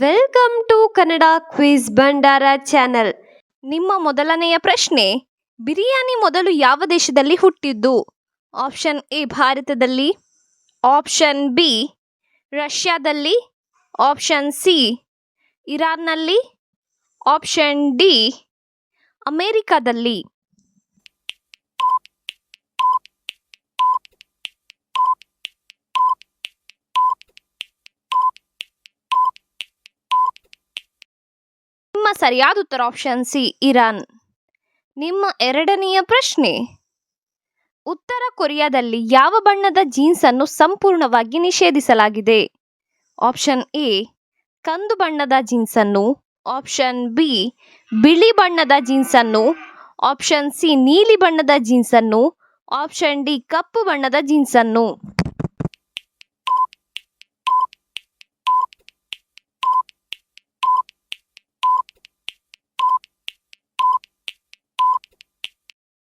Welcome to Kannada quiz Bhandara channel ನಿಮ್ಮ ಮೊದಲನೆಯ ಪ್ರಶ್ನೆ, ಬಿರಿಯಾನಿ ಮೊದಲು ಯಾವ ದೇಶದಲ್ಲಿ ಹುಟ್ಟಿದ್ದು? ಆಪ್ಷನ್ ಎ ಭಾರತದಲ್ಲಿ. ಆಪ್ಷನ್ ಬಿ ರಷ್ಯಾದಲ್ಲಿ. ಆಪ್ಷನ್ ಸಿ ಇರಾನ್ನಲ್ಲಿ. ಆಪ್ಷನ್ ಡಿ ಅಮೇರಿಕಾದಲ್ಲಿ ನಿಮ್ಮ ಸರಿಯಾದ ಉತ್ತರ ಆಪ್ಷನ್ ಸಿ, ಇರಾನ್. ನಿಮ್ಮ ಎರಡನೆಯ ಪ್ರಶ್ನೆ. ಉತ್ತರ ಕೊರಿಯಾದಲ್ಲಿ ಯಾವ ಬಣ್ಣದ ಜೀನ್ಸ್ ಅನ್ನು ಸಂಪೂರ್ಣವಾಗಿ ನಿಷೇಧಿಸಲಾಗಿದೆ? ಆಪ್ಷನ್ ಎ, ಕಂದು ಬಣ್ಣದ ಜೀನ್ಸ್ ಅನ್ನು. ಆಪ್ಷನ್ ಬಿ, ಬಿಳಿ ಬಣ್ಣದ ಜೀನ್ಸ್ ಅನ್ನು. ಆಪ್ಷನ್ ಸಿ, ನೀಲಿ ಬಣ್ಣದ ಜೀನ್ಸ್ ಅನ್ನು. ಆಪ್ಷನ್ ಡಿ, ಕಪ್ಪು ಬಣ್ಣದ ಜೀನ್ಸ್ ಅನ್ನು.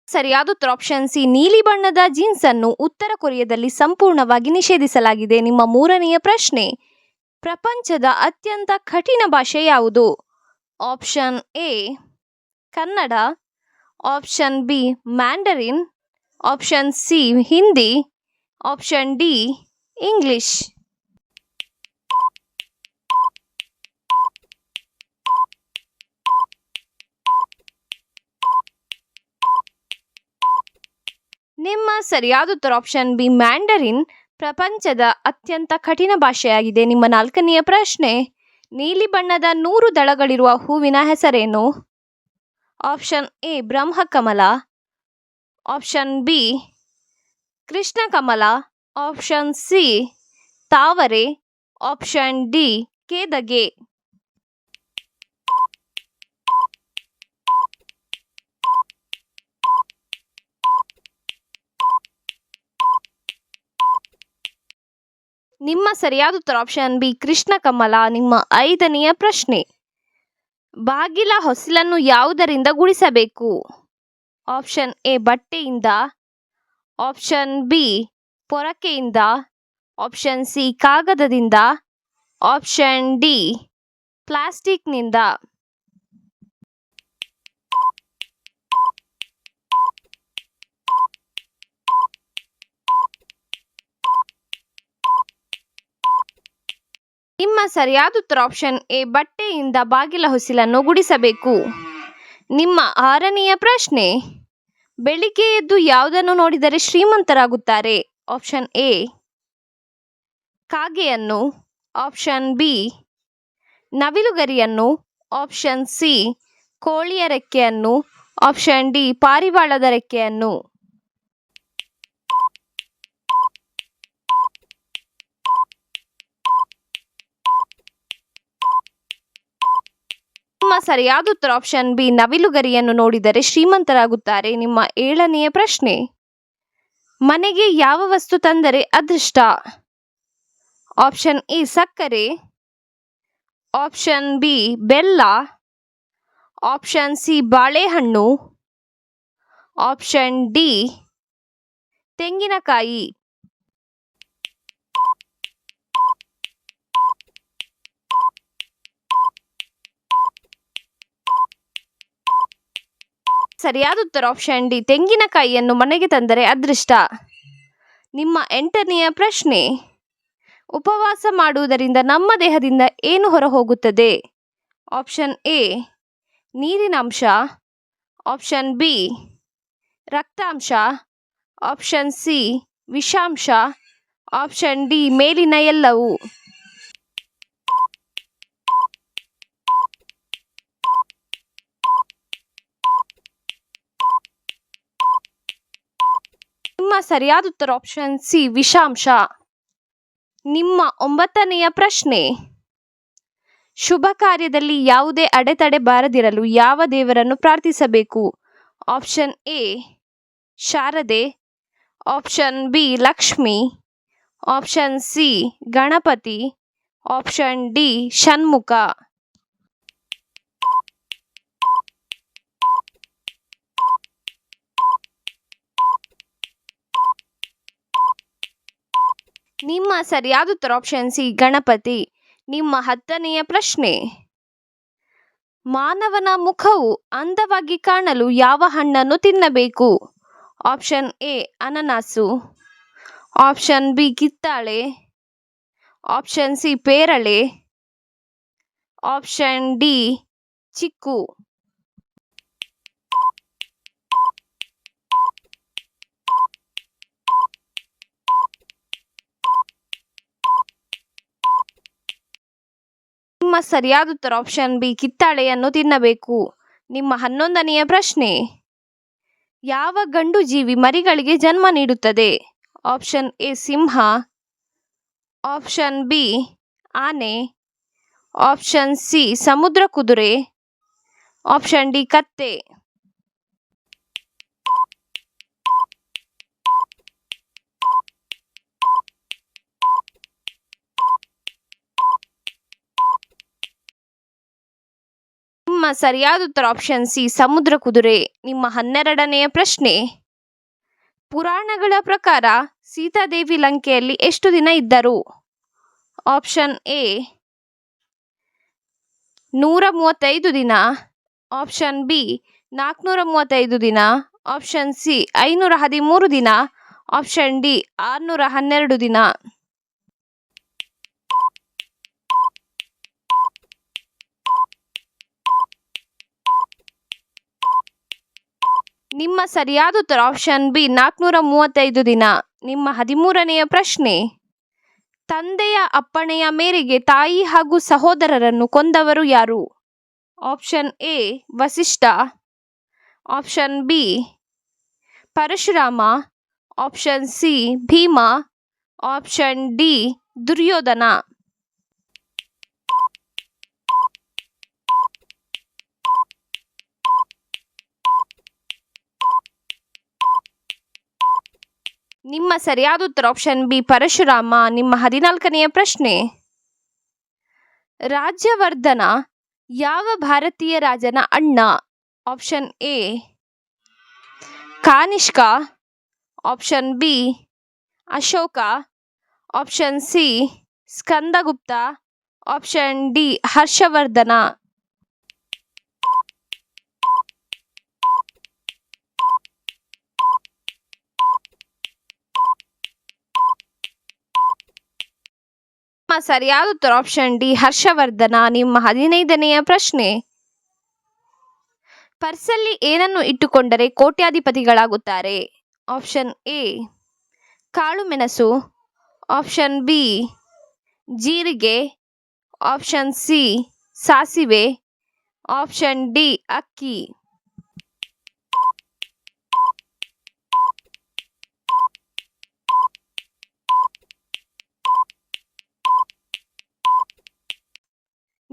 ಸರಿಯಾದ ಉತ್ತರ ಆಪ್ಷನ್ ಸಿ ನೀಲಿ ಬಣ್ಣದ ಜೀನ್ಸ್ ಅನ್ನು ಉತ್ತರ ಕೊರಿಯಾದಲ್ಲಿ ಸಂಪೂರ್ಣವಾಗಿ ನಿಷೇಧಿಸಲಾಗಿದೆ. ನಿಮ್ಮ ಮೂರನೆಯ ಪ್ರಶ್ನೆ, ಪ್ರಪಂಚದ ಅತ್ಯಂತ ಕಠಿಣ ಭಾಷೆ ಯಾವುದು? Option A Kannada. Option B Mandarin option C Hindi. Option D English ನಿಮ್ಮ ಸರಿಯಾದ ಉತ್ತರ ಆಪ್ಷನ್ ಬಿ ಮ್ಯಾಂಡರಿನ್ ಪ್ರಪಂಚದ ಅತ್ಯಂತ ಕಠಿಣ ಭಾಷೆಯಾಗಿದೆ. ನಿಮ್ಮ ನಾಲ್ಕನೆಯ ಪ್ರಶ್ನೆ, ನೀಲಿ ಬಣ್ಣದ ನೂರು ದಳಗಳಿರುವ ಹೂವಿನ ಹೆಸರೇನು? ಆಪ್ಷನ್ ಎ ಬ್ರಹ್ಮಕಮಲ. ಆಪ್ಷನ್ ಬಿ ಕೃಷ್ಣಕಮಲ. ಆಪ್ಷನ್ ಸಿ ತಾವರೆ. ಆಪ್ಷನ್ ಡಿ ಕೇದಗೆ. ನಿಮ್ಮ ಸರಿಯಾದ ಉತ್ತರ ಆಪ್ಷನ್ ಬಿ ಕೃಷ್ಣ ಕಮಲ, ನಿಮ್ಮ ಐದನೆಯ ಪ್ರಶ್ನೆ. ಬಾಗಿಲ ಹೊಸಲನ್ನು ಯಾವುದರಿಂದ ಗುಡಿಸಬೇಕು? ಆಪ್ಷನ್ ಎ ಬಟ್ಟೆಯಿಂದ. ಆಪ್ಷನ್ ಬಿ ಪೊರಕೆಯಿಂದ. ಆಪ್ಷನ್ ಸಿ ಕಾಗದದಿಂದ. ಆಪ್ಷನ್ ಡಿ ಪ್ಲಾಸ್ಟಿಕ್ನಿಂದ ನಿಮ್ಮ ಸರಿಯಾದ ಉತ್ತರ ಆಪ್ಷನ್ ಎ ಬಟ್ಟೆಯಿಂದ ಬಾಗಿಲ ಹೊಸಿಲನ್ನು ಗುಡಿಸಬೇಕು. ನಿಮ್ಮ ಆರನೆಯ ಪ್ರಶ್ನೆ, ಬೆಳಿಗ್ಗೆ ಎದ್ದು ಯಾವುದನ್ನು ನೋಡಿದರೆ ಶ್ರೀಮಂತರಾಗುತ್ತಾರೆ? ಆಪ್ಷನ್ ಎ, ಕಾಗೆಯನ್ನು. ಆಪ್ಷನ್ ಬಿ, ನವಿಲುಗರಿಯನ್ನು. ಆಪ್ಷನ್ ಸಿ, ಕೋಳಿಯ ರೆಕ್ಕೆಯನ್ನು. ಆಪ್ಷನ್ ಡಿ, ಪಾರಿವಾಳದ ರೆಕ್ಕೆಯನ್ನು. ಸರಿಯಾದ ಉತ್ತರ ಆಪ್ಷನ್ ಬಿ ನವಿಲುಗರಿಯನ್ನು ನೋಡಿದರೆ ಶ್ರೀಮಂತರಾಗುತ್ತಾರೆ. ನಿಮ್ಮ ಏಳನೆಯ ಪ್ರಶ್ನೆ. ಮನೆಗೆ ಯಾವ ವಸ್ತು ತಂದರೆ ಅದೃಷ್ಟ? ಆಪ್ಷನ್ ಎ, ಸಕ್ಕರೆ. ಆಪ್ಷನ್ ಬಿ, ಬೆಲ್ಲ. ಆಪ್ಷನ್ ಸಿ, ಬಾಳೆಹಣ್ಣು. ಆಪ್ಷನ್ ಡಿ, ತೆಂಗಿನಕಾಯಿ. ಸರಿಯಾದ ಉತ್ತರ ಆಪ್ಷನ್ ಡಿ ತೆಂಗಿನಕಾಯಿಯನ್ನು ಮನೆಗೆ ತಂದರೆ ಅದೃಷ್ಟ. ನಿಮ್ಮ ಎಂಟನೆಯ ಪ್ರಶ್ನೆ, ಉಪವಾಸ ಮಾಡುವುದರಿಂದ ನಮ್ಮ ದೇಹದಿಂದ ಏನು ಹೊರಹೋಗುತ್ತದೆ? ಆಪ್ಷನ್ ಎ ನೀರಿನ ಅಂಶ. ಆಪ್ಷನ್ ಬಿ ರಕ್ತಾಂಶ. ಆಪ್ಷನ್ ಸಿ ವಿಷಾಂಶ. ಆಪ್ಷನ್ ಡಿ ಮೇಲಿನ ಎಲ್ಲವೂ ನಿಮ್ಮ ಸರಿಯಾದ ಉತ್ತರ ಆಪ್ಷನ್ ಸಿ ವಿಷಾಂಶ. ನಿಮ್ಮ ಒಂಬತ್ತನೆಯ ಪ್ರಶ್ನೆ. ಶುಭ ಕಾರ್ಯದಲ್ಲಿ ಯಾವುದೇ ಅಡೆತಡೆ ಬಾರದಿರಲು ಯಾವ ದೇವರನ್ನು ಪ್ರಾರ್ಥಿಸಬೇಕು? Option A Sharade. Option B Lakshmi. Option C Ganapati. Option D Shanmukha. ನಿಮ್ಮ ಸರಿಯಾದ ಉತ್ತರ ಆಪ್ಷನ್ ಸಿ, ಗಣಪತಿ. ನಿಮ್ಮ ಹತ್ತನೆಯ ಪ್ರಶ್ನೆ. ಮಾನವನ ಮುಖವು ಅಂದವಾಗಿ ಕಾಣಲು ಯಾವ ಹಣ್ಣನ್ನು ತಿನ್ನಬೇಕು? ಆಪ್ಷನ್ ಎ, ಅನನಾಸು. ಆಪ್ಷನ್ ಬಿ, ಕಿತ್ತಾಳೆ. ಆಪ್ಷನ್ ಸಿ, ಪೇರಳೆ. ಆಪ್ಷನ್ ಡಿ, ಚಿಕ್ಕು. ಸರಿಯಾದ ಉತ್ತರ ಆಪ್ಷನ್ ಬಿ ಕಿತ್ತಾಳೆಯನ್ನು ತಿನ್ನಬೇಕು. ನಿಮ್ಮ ಹನ್ನೊಂದನೆಯ ಪ್ರಶ್ನೆ. ಯಾವ ಗಂಡು ಜೀವಿ ಮರಿಗಳಿಗೆ ಜನ್ಮ ನೀಡುತ್ತದೆ? ಆಪ್ಷನ್ ಎ ಸಿಂಹ. ಆಪ್ಷನ್ ಬಿ ಆನೆ. ಆಪ್ಷನ್ ಸಿ ಸಮುದ್ರ ಕುದುರೆ. ಆಪ್ಷನ್ ಡಿ ಕತ್ತೆ. ಸರಿಯಾದ ಉತ್ತರ ಆಪ್ಷನ್ ಸಿ, ಸಮುದ್ರ ಕುದುರೆ. ನಿಮ್ಮ ಹನ್ನೆರಡನೆಯ ಪ್ರಶ್ನೆ. ಪುರಾಣಗಳ ಪ್ರಕಾರ ಸೀತಾದೇವಿ ಲಂಕೆಯಲ್ಲಿ ಎಷ್ಟು ದಿನ ಇದ್ದರು? ಆಪ್ಷನ್ ಎ, ನೂರ ಮೂವತ್ತೈದು ದಿನ. ಆಪ್ಷನ್ ಬಿ ನಾಲ್ಕುನೂರ ಮೂವತ್ತೈದು ದಿನ. ಆಪ್ಷನ್ ಸಿ, ಐನೂರ ಹದಿಮೂರು ದಿನ. ಆಪ್ಷನ್ ಡಿ, ಆರುನೂರ ಹನ್ನೆರಡು ದಿನ. ನಿಮ್ಮ ಸರಿಯಾದ ಉತ್ತರ ಆಪ್ಷನ್ ಬಿ ನಾಲ್ಕುನೂರ ಮೂವತ್ತೈದು ದಿನ. ನಿಮ್ಮ ಹದಿಮೂರನೆಯ ಪ್ರಶ್ನೆ. ತಂದೆಯ ಅಪ್ಪಣೆಯ ಮೇರೆಗೆ ತಾಯಿ ಹಾಗೂ ಸಹೋದರರನ್ನು ಕೊಂದವರು ಯಾರು? Option A Vasishtha. Option B Parashurama. Option C Bhima. Option D Duryodhana. ನಿಮ್ಮ ಸರಿಯಾದ ಉತ್ತರ ಆಪ್ಷನ್ ಬಿ ಪರಶುರಾಮ, ನಿಮ್ಮ ಹದಿನಾಲ್ಕನೆಯ ಪ್ರಶ್ನೆ. ರಾಜ್ಯವರ್ಧನ, ಯಾವ ಭಾರತೀಯ ರಾಜನ ಅಣ್ಣ? Option A Kanishka. Option B Ashoka. Option C Skandagupta. Option D Harshavardhana. ಸರಿಯಾದ ಉತ್ತರ ಆಪ್ಷನ್ ಡಿ, ಹರ್ಷವರ್ಧನ, ನಿಮ್ಮ ಹದಿನೈದನೆಯ ಪ್ರಶ್ನೆ. ಪರ್ಸಲ್ಲಿ ಏನನ್ನು ಇಟ್ಟುಕೊಂಡರೆ ಕೋಟ್ಯಾಧಿಪತಿಗಳಾಗುತ್ತಾರೆ? ಆಪ್ಷನ್ ಎ, ಕಾಳು ಮೆಣಸು. ಆಪ್ಷನ್ ಬಿ, ಜೀರಿಗೆ. ಆಪ್ಷನ್ ಸಿ, ಸಾಸಿವೆ. ಆಪ್ಷನ್ ಡಿ, ಅಕ್ಕಿ.